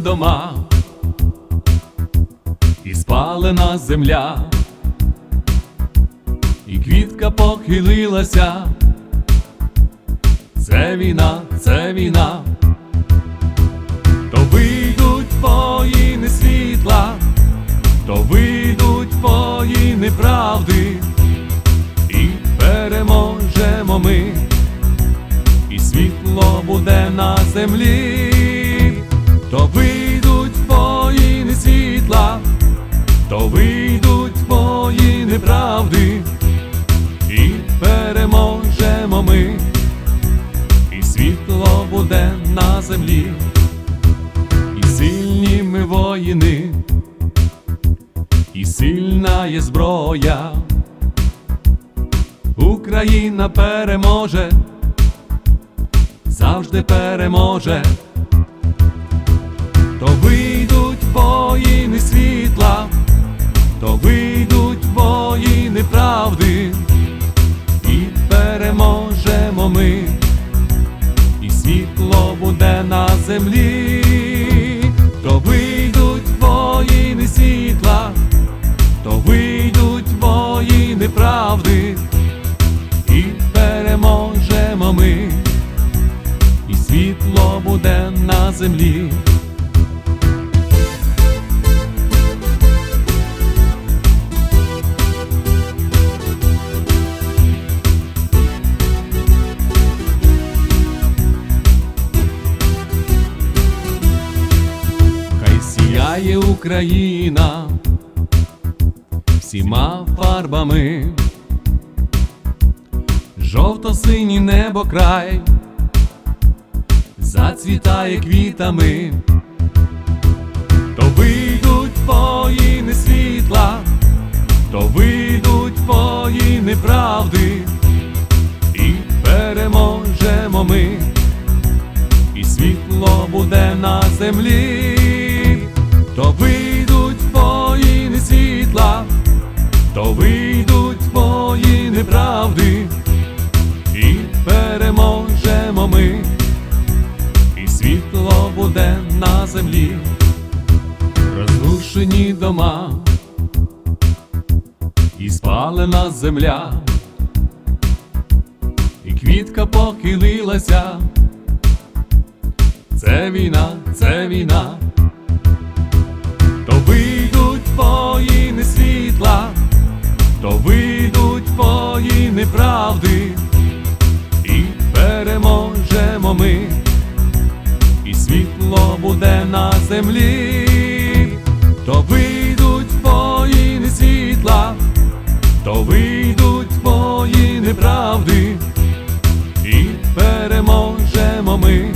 дома, і спалена земля, і квітка похилилася. Це війна, це війна, то вийдуть воїни світла, то вийдуть воїни правди, і переможемо ми, і світло буде на землі, то вийдуть воїни світла, то вийдуть воїни правди, і переможемо ми і світло буде на землі, і сильні ми воїни, і сильна є зброя. Україна переможе, завжди переможе, то вийдуть воїни світла, то вийдуть воїни правди, і переможемо ми і світло буде на землі, то вийдуть воїни світла, то вийдуть воїни правди, і переможемо ми, і світло буде на землі. Сіяє Україна всіма фарбами, жовто-синій небо край, зацвітає квітами, то вийдуть воїни світла, то вийдуть воїни правди, і переможемо ми і світло буде на землі, то вийдуть воїни світла, то вийдуть воїни правди, і переможемо ми, і світло буде на землі, розрушені дома, і спалена земля, і квітка похилилася. Це війна, це війна, правди, і переможемо ми, і світло буде на землі, то вийдуть воїни світла, то вийдуть воїни правди, і переможемо ми.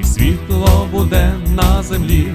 І світло буде на землі.